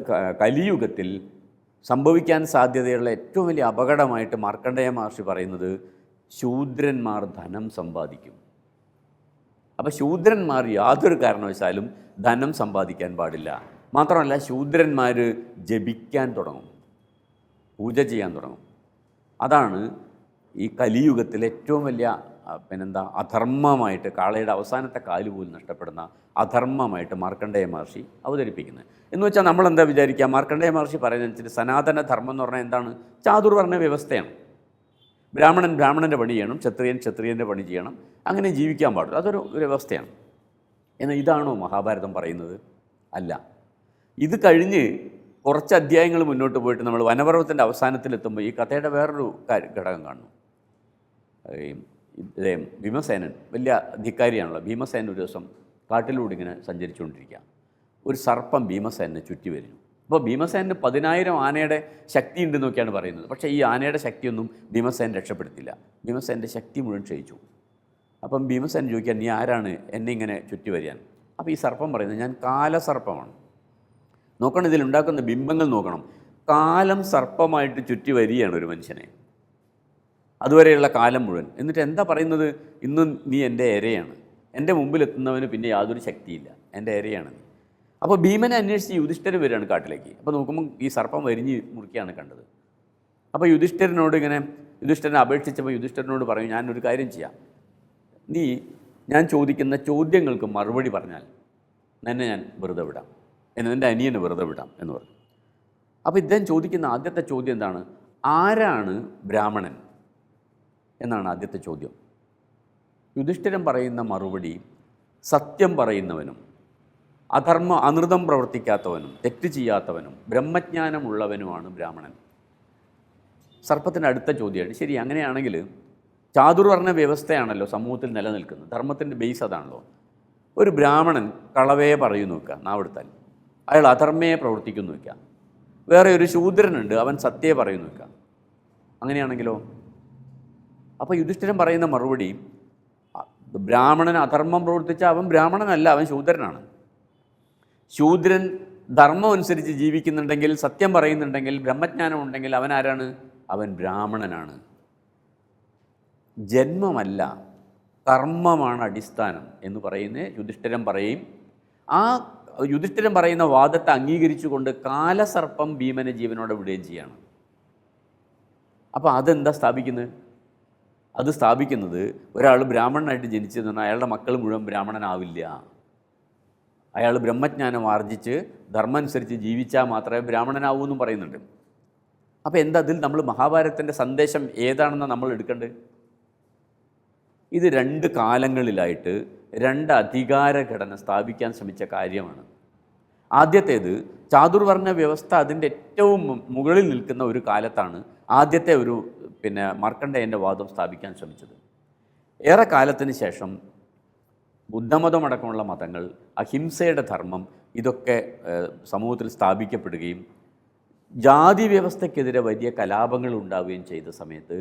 കലിയുഗത്തിൽ സംഭവിക്കാൻ സാധ്യതയുള്ള ഏറ്റവും വലിയ അപകടമായിട്ട് മാർക്കണ്ഡേയ മഹർഷി പറയുന്നത് ശൂദ്രന്മാർ ധനം സമ്പാദിക്കും. അപ്പോൾ ശൂദ്രന്മാർ യാതൊരു കാരണവശാലും ധനം സമ്പാദിക്കാൻ പാടില്ല. മാത്രമല്ല ശൂദ്രന്മാർ ജപിക്കാൻ തുടങ്ങും. പൂജ ചെയ്യാൻ തുടങ്ങും. അതാണ് ഈ കലിയുഗത്തിലെ ഏറ്റവും വലിയ പിന്നെന്താ അധർമ്മമായിട്ട് കാളയുടെ അവസാനത്തെ കാൽ പോലും നഷ്ടപ്പെടുന്ന അധർമ്മമായിട്ട് മാർക്കണ്ഡേയ മഹർഷി അവതരിപ്പിക്കുന്നത്. എന്ന് വെച്ചാൽ നമ്മൾ എന്താ വിചാരിക്കുക മാർക്കണ്ഡേയ മഹർഷി പറയുന്നതനുസരിച്ച് സനാതന ധർമ്മം എന്ന് പറഞ്ഞാൽ എന്താണ്? ചാതുർവർണ വ്യവസ്ഥയാണ്. ബ്രാഹ്മണൻ ബ്രാഹ്മണന്റെ പണി ചെയ്യണം ക്ഷത്രിയൻ ക്ഷത്രിയന്റെ പണി ചെയ്യണം അങ്ങനെ ജീവിക്കാൻ പാടില്ല. അതൊരു വ്യവസ്ഥയാണ്. എന്നാൽ ഇതാണോ മഹാഭാരതം പറയുന്നത്? അല്ല. ഇത് കഴിഞ്ഞ് കുറച്ച് അധ്യായങ്ങൾ മുന്നോട്ട് പോയിട്ട് നമ്മൾ വനപർവത്തിന്റെ അവസാനത്തിലെത്തുമ്പോൾ ഈ കഥയുടെ വേറൊരു ഘടകം കാണുന്നു. ഇദ്ദേഹം ഭീമസേനൻ വലിയ ധിക്കാരിയാണല്ലോ ഭീമസേനൻ ഒരു ദിവസം കാട്ടിലൂടെ ഇങ്ങനെ സഞ്ചരിച്ചുകൊണ്ടിരിക്കുക ഒരു സർപ്പം ഭീമസേനെ ചുറ്റി വരുന്നു. അപ്പോൾ ഭീമസേനന് പതിനായിരം ആനയുടെ ശക്തി ഉണ്ടെന്നൊക്കെയാണ് പറയുന്നത്. പക്ഷേ ഈ ആനയുടെ ശക്തിയൊന്നും ഭീമസേൻ രക്ഷപ്പെടുത്തില്ല. ഭീമസേന്റെ ശക്തി മുഴുവൻ ക്ഷയിച്ചു. അപ്പം ഭീമസേൻ ചോദിക്കാൻ നീ ആരാണ്? എന്നെ ഇങ്ങനെ ചുറ്റി വരികയാണ്. അപ്പോൾ ഈ സർപ്പം പറയുന്നത് ഞാൻ കാലസർപ്പമാണ്. നോക്കണം ഇതിലുണ്ടാക്കുന്ന ബിംബങ്ങൾ നോക്കണം. കാലം സർപ്പമായിട്ട് ചുറ്റി വരികയാണ് ഒരു മനുഷ്യനെ. അതുവരെയുള്ള കാലം മുഴുവൻ. എന്നിട്ട് എന്താ പറയുന്നത്? ഇന്ന് നീ എന്റെ ഇരയാണ് എന്റെ മുമ്പിലെത്തുന്നവന് പിന്നെ യാതൊരു ശക്തിയില്ല. എന്റെ ഇരയാണ് നീ. അപ്പോൾ ഭീമനെ അന്വേഷിച്ച് യുധിഷ്ഠിരൻ വരികയാണ് കാട്ടിലേക്ക്. അപ്പോൾ നോക്കുമ്പോൾ ഈ സർപ്പം വരിഞ്ഞ് മുറിക്കുകയാണ് കണ്ടത്. അപ്പോൾ യുധിഷ്ഠിരനോട് ഇങ്ങനെ യുധിഷ്ഠിരനെ അപേക്ഷിച്ചപ്പോൾ യുധിഷ്ഠിരനോട് പറയും ഞാനൊരു കാര്യം ചെയ്യാം. നീ ഞാൻ ചോദിക്കുന്ന ചോദ്യങ്ങൾക്ക് മറുപടി പറഞ്ഞാൽ നിന്നെ ഞാൻ വെറുതെ വിടാം. എന്നെ എന്റെ അനിയനെ വെറുതെ വിടാം എന്ന് പറഞ്ഞു. അപ്പോൾ ഇദ്ദേഹം ചോദിക്കുന്ന ആദ്യത്തെ ചോദ്യം എന്താണ്? ആരാണ് ബ്രാഹ്മണൻ? എന്നാണ് ആദ്യത്തെ ചോദ്യം. യുധിഷ്ഠിരൻ പറയുന്ന മറുപടി സത്യം പറയുന്നവനും അധർമ്മ അനൃതം പ്രവർത്തിക്കാത്തവനും തെറ്റ് ചെയ്യാത്തവനും ബ്രഹ്മജ്ഞാനമുള്ളവനുമാണ് ബ്രാഹ്മണൻ. സർപ്പത്തിന്റെ അടുത്ത ചോദ്യമാണ്. ശരി അങ്ങനെയാണെങ്കിൽ ചാതുർവർണ വ്യവസ്ഥയാണല്ലോ സമൂഹത്തിൽ നിലനിൽക്കുന്നത്. ധർമ്മത്തിന്റെ ബേസ് അതാണല്ലോ. ഒരു ബ്രാഹ്മണൻ കളവേ പറയുന്നു നോക്കുക നാവെടുത്താൽ. അയാൾ അധർമ്മയെ പ്രവർത്തിക്കുന്നു വയ്ക്കാം വേറെ ഒരു ശൂദ്രനുണ്ട് അവൻ സത്യയെ പറയുന്നു വയ്ക്കാം അങ്ങനെയാണെങ്കിലോ? അപ്പോൾ യുധിഷ്ഠിരൻ പറയുന്ന മറുപടി ബ്രാഹ്മണൻ അധർമ്മം പ്രവർത്തിച്ച അവൻ ബ്രാഹ്മണനല്ല അവൻ ശൂദ്രനാണ്. ശൂദ്രൻ ധർമ്മം അനുസരിച്ച് ജീവിക്കുന്നുണ്ടെങ്കിൽ സത്യം പറയുന്നുണ്ടെങ്കിൽ ബ്രഹ്മജ്ഞാനം ഉണ്ടെങ്കിൽ അവൻ ആരാണ്? അവൻ ബ്രാഹ്മണനാണ്. ജന്മമല്ല കർമ്മമാണ് അടിസ്ഥാനം എന്ന് പറയുന്നത് യുധിഷ്ഠിരൻ പറയും. ആ യുധിഷ്ഠിരൻ പറയുന്ന വാദത്തെ അംഗീകരിച്ചുകൊണ്ട് കാലസർപ്പം ഭീമനെ ജീവനോടെ വിടുകയും ചെയ്യാണ്. അപ്പോൾ അതെന്താ സ്ഥാപിക്കുന്നത് അത് സ്ഥാപിക്കുന്നത് ഒരാൾ ബ്രാഹ്മണനായിട്ട് ജനിച്ചതെന്ന് പറഞ്ഞാൽ അയാളുടെ മക്കൾ മുഴുവൻ ബ്രാഹ്മണനാവില്ല. അയാൾ ബ്രഹ്മജ്ഞാനം ആർജിച്ച് ധർമ്മം അനുസരിച്ച് ജീവിച്ചാൽ മാത്രമേ ബ്രാഹ്മണനാവൂ എന്നും പറയുന്നുണ്ട്. അപ്പോൾ എന്താ അതിൽ നമ്മൾ മഹാഭാരതത്തിന്റെ സന്ദേശം ഏതാണെന്ന് നമ്മൾ എടുക്കേണ്ടത്? ഇത് രണ്ട് കാലങ്ങളിലായിട്ട് രണ്ട് അധികാര ഘടന സ്ഥാപിക്കാൻ ശ്രമിച്ച കാര്യമാണ്. ആദ്യത്തേത് ചാതുർവർണ വ്യവസ്ഥ അതിന്റെ ഏറ്റവും മുകളിൽ നിൽക്കുന്ന ഒരു കാലത്താണ് ആദ്യത്തെ ഒരു പിന്നെ മാർക്കണ്ഡേയന്റെ വാദം സ്ഥാപിക്കാൻ ശ്രമിച്ചത്. ഏറെ കാലത്തിന് ശേഷം ബുദ്ധമതമടക്കമുള്ള മതങ്ങൾ അഹിംസയുടെ ധർമ്മം ഇതൊക്കെ സമൂഹത്തിൽ സ്ഥാപിക്കപ്പെടുകയും ജാതി വ്യവസ്ഥയ്ക്കെതിരെ വലിയ കലാപങ്ങൾ ഉണ്ടാവുകയും ചെയ്ത സമയത്ത്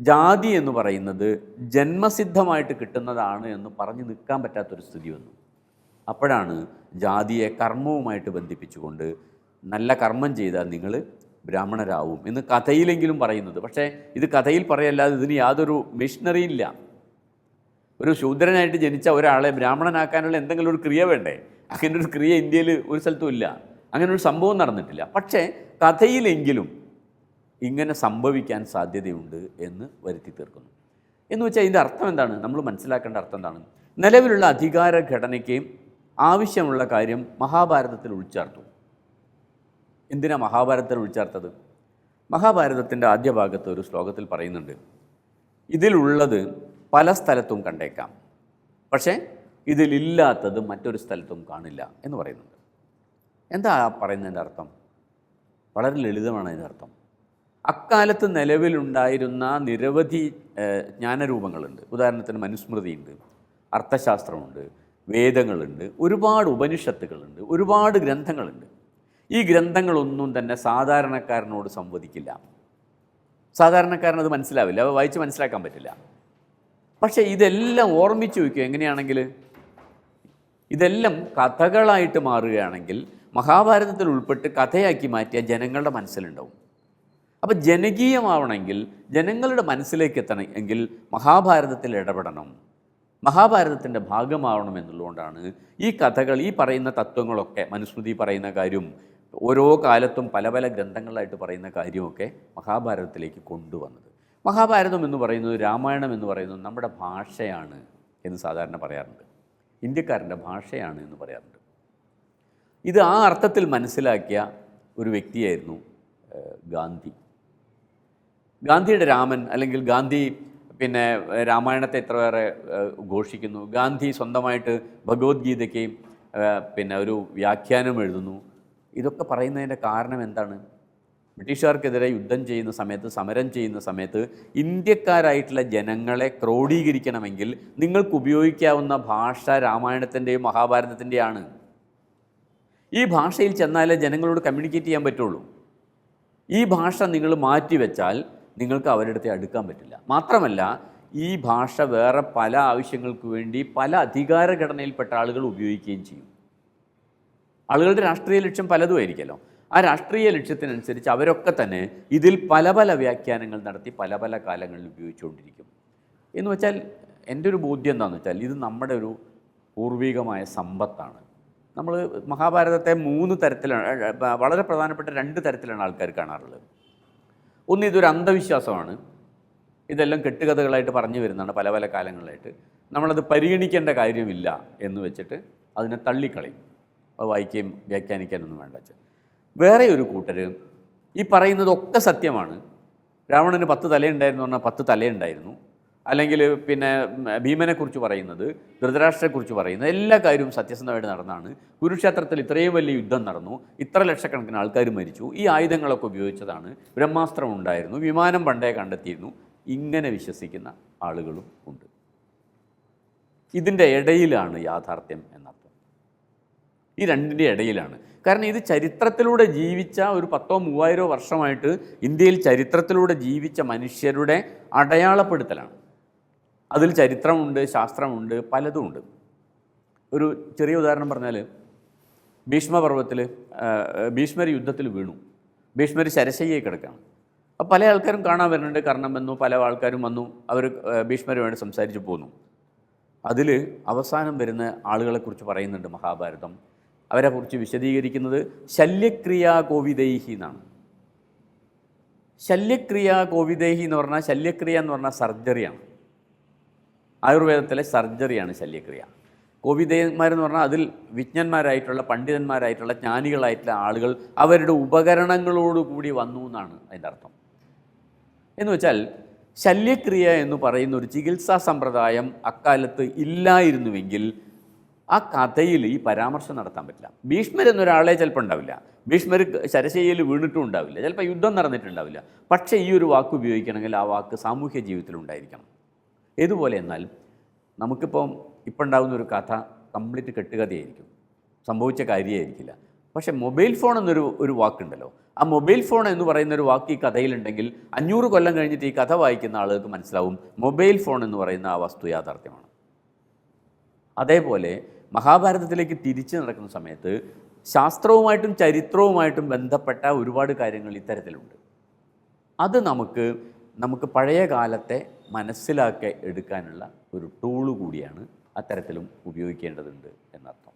ജാതി എന്ന് പറയുന്നത് ജന്മസിദ്ധമായിട്ട് കിട്ടുന്നതാണ് എന്ന് പറഞ്ഞു നിൽക്കാൻ പറ്റാത്തൊരു സ്ഥിതി വന്നു. അപ്പോഴാണ് ജാതിയെ കർമ്മവുമായിട്ട് ബന്ധിപ്പിച്ചുകൊണ്ട് നല്ല കർമ്മം ചെയ്താൽ നിങ്ങൾ ബ്രാഹ്മണരാവും എന്ന് കഥയിലെങ്കിലും പറയുന്നത്. പക്ഷേ ഇത് കഥയിൽ പറയല്ലാതെ ഇതിന് യാതൊരു മിഷണറി ഇല്ല. ഒരു ശൂദ്രനായിട്ട് ജനിച്ച ഒരാളെ ബ്രാഹ്മണനാക്കാനുള്ള എന്തെങ്കിലും ഒരു ക്രിയ വേണ്ടേ? അങ്ങനെ ഒരു ക്രിയ ഇന്ത്യയിൽ ഒരു സ്ഥലത്തും ഇല്ല. അങ്ങനെ ഒരു സംഭവം നടന്നിട്ടില്ല. പക്ഷേ കഥയിലെങ്കിലും ഇങ്ങനെ സംഭവിക്കാൻ സാധ്യതയുണ്ട് എന്ന് വരുത്തി തീർക്കുന്നു. എന്ന് വെച്ചാൽ ഇതിന്റെ അർത്ഥം എന്താണ്? നമ്മൾ മനസ്സിലാക്കേണ്ട അർത്ഥം എന്താണ്? നിലവിലുള്ള അധികാര ഘടനയ്ക്ക് ആവശ്യമുള്ള കാര്യം മഹാഭാരതത്തിൽ ഉൾച്ചേർത്തു. എന്തിനാ മഹാഭാരതത്തിൽ ഉൾച്ചേർത്തത്? മഹാഭാരതത്തിന്റെ ആദ്യ ഭാഗത്ത് ഒരു ശ്ലോകത്തിൽ പറയുന്നുണ്ട് ഇതിലുള്ളത് പല സ്ഥലത്തും കണ്ടേക്കാം പക്ഷേ ഇതിലില്ലാത്തത് മറ്റൊരു സ്ഥലത്തും കാണില്ല എന്ന് പറയുന്നുണ്ട്. എന്താ പറയുന്നതിന്റെ അർത്ഥം? വളരെ ലളിതമാണ് അതിന്റെ അർത്ഥം. അക്കാലത്ത് നിലവിലുണ്ടായിരുന്ന നിരവധി ജ്ഞാനരൂപങ്ങളുണ്ട്. ഉദാഹരണത്തിന് മനുസ്മൃതിയുണ്ട് അർത്ഥശാസ്ത്രമുണ്ട് വേദങ്ങളുണ്ട് ഒരുപാട് ഉപനിഷത്തുകളുണ്ട് ഒരുപാട് ഗ്രന്ഥങ്ങളുണ്ട്. ഈ ഗ്രന്ഥങ്ങളൊന്നും തന്നെ സാധാരണക്കാരനോട് സംവദിക്കില്ല. സാധാരണക്കാരൻ അത് മനസ്സിലാവില്ല അവ വായിച്ച് മനസ്സിലാക്കാൻ പറ്റില്ല. പക്ഷേ ഇതെല്ലാം ഓർമ്മിച്ച് വയ്ക്കും എങ്ങനെയാണെങ്കിൽ ഇതെല്ലാം കഥകളായിട്ട് മാറുകയാണെങ്കിൽ മഹാഭാരതത്തിൽ ഉൾപ്പെട്ട് കഥയാക്കി മാറ്റിയ ജനങ്ങളുടെ മനസ്സിലുണ്ടാവും. അപ്പോൾ ജനകീയമാവണമെങ്കിൽ ജനങ്ങളുടെ മനസ്സിലേക്ക് എത്തണം എങ്കിൽ മഹാഭാരതത്തിൽ ഇടപെടണം. മഹാഭാരതത്തിന്റെ ഭാഗമാവണം എന്നുള്ളതുകൊണ്ടാണ് ഈ കഥകൾ ഈ പറയുന്ന തത്വങ്ങളൊക്കെ മനുസ്മൃതി പറയുന്ന കാര്യം ഓരോ കാലത്തും പല പല ഗ്രന്ഥങ്ങളായിട്ട് പറയുന്ന കാര്യമൊക്കെ മഹാഭാരതത്തിലേക്ക് കൊണ്ടുവന്നത്. മഹാഭാരതം എന്ന് പറയുന്നത് രാമായണം എന്ന് പറയുന്നത് നമ്മുടെ ഭാഷയാണ് എന്ന് സാധാരണ പറയാറുണ്ട്. ഇന്ത്യക്കാരന്റെ ഭാഷയാണ് എന്ന് പറയാറുണ്ട്. ഇത് ആ അർത്ഥത്തിൽ മനസ്സിലാക്കിയ ഒരു വ്യക്തിയായിരുന്നു ഗാന്ധി. ഗാന്ധിയുടെ രാമൻ അല്ലെങ്കിൽ ഗാന്ധി പിന്നെ രാമായണത്തെ എത്രയേറെ ഘോഷിക്കുന്നു. ഗാന്ധി സ്വന്തമായിട്ട് ഭഗവത്ഗീതയ്ക്ക് പിന്നെ ഒരു വ്യാഖ്യാനം എഴുതുന്നു. ഇതൊക്കെ പറയുന്നതിന്റെ കാരണം എന്താണ്? ബ്രിട്ടീഷുകാർക്കെതിരെ യുദ്ധം ചെയ്യുന്ന സമയത്ത് സമരം ചെയ്യുന്ന സമയത്ത് ഇന്ത്യക്കാരായിട്ടുള്ള ജനങ്ങളെ ക്രോഡീകരിക്കണമെങ്കിൽ നിങ്ങൾക്ക് ഉപയോഗിക്കാവുന്ന ഭാഷ രാമായണത്തിന്റെയും മഹാഭാരതത്തിന്റെയാണ്. ഈ ഭാഷയിൽ ചെന്നാലേ ജനങ്ങളോട് കമ്മ്യൂണിക്കേറ്റ് ചെയ്യാൻ പറ്റുള്ളൂ. ഈ ഭാഷ നിങ്ങൾ മാറ്റിവെച്ചാൽ നിങ്ങൾക്ക് അവരുടെ അടുക്കാൻ പറ്റില്ല. മാത്രമല്ല ഈ ഭാഷ വേറെ പല ആവശ്യങ്ങൾക്ക് വേണ്ടി പല അധികാര ഘടനയിൽപ്പെട്ട ആളുകൾ ഉപയോഗിക്കുകയും ചെയ്യും. ആളുകളുടെ രാഷ്ട്രീയ ലക്ഷ്യം പലതുമായിരിക്കല്ലോ ആ രാഷ്ട്രീയ ലക്ഷ്യത്തിനനുസരിച്ച് അവരൊക്കെ തന്നെ ഇതിൽ പല പല വ്യാഖ്യാനങ്ങൾ നടത്തി പല പല കാലങ്ങളിൽ ഉപയോഗിച്ചുകൊണ്ടിരിക്കും. എന്ന് വെച്ചാൽ എന്റെ ഒരു ബോധ്യം എന്താണെന്ന് വെച്ചാൽ ഇത് നമ്മുടെ ഒരു പൂർവികമായ സമ്പത്താണ്. നമ്മൾ മഹാഭാരതത്തെ മൂന്ന് തരത്തിലാണ് വളരെ പ്രധാനപ്പെട്ട രണ്ട് തരത്തിലാണ് ആൾക്കാർ കാണാറുള്ളത്. ഒന്ന് ഇതൊരു അന്ധവിശ്വാസമാണ്. ഇതെല്ലാം കെട്ടുകഥകളായിട്ട് പറഞ്ഞു വരുന്നതാണ് പല പല കാലങ്ങളിലായിട്ട്. നമ്മളത് പരിഗണിക്കേണ്ട കാര്യമില്ല എന്ന് വെച്ചിട്ട് അതിനെ തള്ളിക്കളയും. അത് വായിക്കുകയും വ്യാഖ്യാനിക്കാനൊന്നും വേണ്ട വെച്ചാൽ വേറെ ഒരു കൂട്ടർ ഈ പറയുന്നതൊക്കെ സത്യമാണ്. രാവണന് പത്ത് തലയുണ്ടായിരുന്നു പറഞ്ഞാൽ പത്ത് തലയുണ്ടായിരുന്നു. അല്ലെങ്കിൽ പിന്നെ ഭീമനെക്കുറിച്ച് പറയുന്നത് ധൃതരാഷ്ട്രയെക്കുറിച്ച് പറയുന്നത് എല്ലാ കാര്യവും സത്യസന്ധമായിട്ട് നടന്നാണ് കുരുക്ഷേത്രത്തിൽ ഇത്രയും വലിയ യുദ്ധം നടന്നു. ഇത്ര ലക്ഷക്കണക്കിന് ആൾക്കാർ മരിച്ചു. ഈ ആയുധങ്ങളൊക്കെ ഉപയോഗിച്ചതാണ്. ബ്രഹ്മാസ്ത്രം ഉണ്ടായിരുന്നു. വിമാനം പണ്ടേ കണ്ടെത്തിയിരുന്നു. ഇങ്ങനെ വിശ്വസിക്കുന്ന ആളുകളും ഉണ്ട്. ഇതിന്റെ ഇടയിലാണ് യാഥാർത്ഥ്യം എന്നർത്ഥം. ഈ രണ്ടിന്റെ ഇടയിലാണ്. കാരണം ഇത് ചരിത്രത്തിലൂടെ ജീവിച്ച ഒരു പത്തോ മൂവായിരോ വർഷമായിട്ട് ഇന്ത്യയിൽ ചരിത്രത്തിലൂടെ ജീവിച്ച മനുഷ്യരുടെ അടയാളപ്പെടുത്തലാണ്. അതിൽ ചരിത്രമുണ്ട് ശാസ്ത്രമുണ്ട് പലതുമുണ്ട്. ഒരു ചെറിയ ഉദാഹരണം പറഞ്ഞാൽ ഭീഷ്മപർവത്തിൽ ഭീഷ്മർ യുദ്ധത്തിൽ വീണു. ഭീഷ്മർ ശരശയ്യെ കിടക്കുകയാണ് അപ്പോൾ പല ആൾക്കാരും കാണാൻ വരുന്നുണ്ട് കർണം വന്നു പല ആൾക്കാരും വന്നു അവർ ഭീഷ്മരുമായിട്ട് സംസാരിച്ച് പോന്നു. അതിൽ അവസാനം വരുന്ന ആളുകളെക്കുറിച്ച് പറയുന്നുണ്ട് മഹാഭാരതം. അവരെ കുറിച്ച് വിശദീകരിക്കുന്നത് ശല്യക്രിയാ കോവിദേഹി എന്നാണ്. ശല്യക്രിയാ കോവിദേഹി എന്ന് പറഞ്ഞാൽ ശല്യക്രിയ എന്ന് പറഞ്ഞാൽ സർജറിയാണ്. ആയുർവേദത്തിലെ സർജറിയാണ് ശല്യക്രിയ. കോവിദേന്മാരെന്ന് പറഞ്ഞാൽ അതിൽ വിജ്ഞന്മാരായിട്ടുള്ള പണ്ഡിതന്മാരായിട്ടുള്ള ജ്ഞാനികളായിട്ടുള്ള ആളുകൾ അവരുടെ ഉപകരണങ്ങളോട് കൂടി വന്നു എന്നാണ് അതിന്റെ അർത്ഥം. എന്ന് വെച്ചാൽ ശല്യക്രിയ എന്ന് പറയുന്ന ഒരു ചികിത്സാ സമ്പ്രദായം അക്കാലത്ത് ഇല്ലായിരുന്നുവെങ്കിൽ ആ കഥയിൽ ഈ പരാമർശം നടത്താൻ പറ്റില്ല. ഭീഷ്മർ എന്നൊരാളെ ചിലപ്പോൾ ഉണ്ടാവില്ല. ഭീഷ്മർ ശരശയിൽ വീണിട്ടും ഉണ്ടാവില്ല. ചിലപ്പോൾ യുദ്ധം നടന്നിട്ടുണ്ടാവില്ല. പക്ഷേ ഈ ഒരു വാക്ക് ഉപയോഗിക്കണമെങ്കിൽ ആ വാക്ക് സാമൂഹ്യ ജീവിതത്തിൽ ഉണ്ടായിരിക്കണം. ഏതുപോലെ എന്നാൽ നമുക്കിപ്പം ഇപ്പം ഉണ്ടാകുന്ന ഒരു കഥ കംപ്ലീറ്റ് കെട്ടുകഥയായിരിക്കും. സംഭവിച്ച കാര്യമായിരിക്കില്ല. പക്ഷെ മൊബൈൽ ഫോൺ എന്നൊരു ഒരു വാക്കുണ്ടല്ലോ. ആ മൊബൈൽ ഫോൺ എന്ന് പറയുന്ന ഒരു വാക്ക് ഈ കഥയിലുണ്ടെങ്കിൽ അഞ്ഞൂറ് കൊല്ലം കഴിഞ്ഞിട്ട് ഈ കഥ വായിക്കുന്ന ആളുകൾക്ക് മനസ്സിലാവും മൊബൈൽ ഫോൺ എന്ന് പറയുന്ന ആ വസ്തു യാഥാർത്ഥ്യമാണ്. അതേപോലെ മഹാഭാരതത്തിലേക്ക് തിരിച്ചു നടക്കുന്ന സമയത്ത് ശാസ്ത്രവുമായിട്ടും ചരിത്രവുമായിട്ടും ബന്ധപ്പെട്ട ഒരുപാട് കാര്യങ്ങൾ ഇത്തരത്തിലുണ്ട്. അത് നമുക്ക് നമുക്ക് പഴയ കാലത്തെ മനസ്സിലാക്കി എടുക്കാനുള്ള ഒരു ടൂൾ കൂടിയാണ് അത്തരത്തിലും ഉപയോഗിക്കേണ്ടതുണ്ട് എന്നർത്ഥം.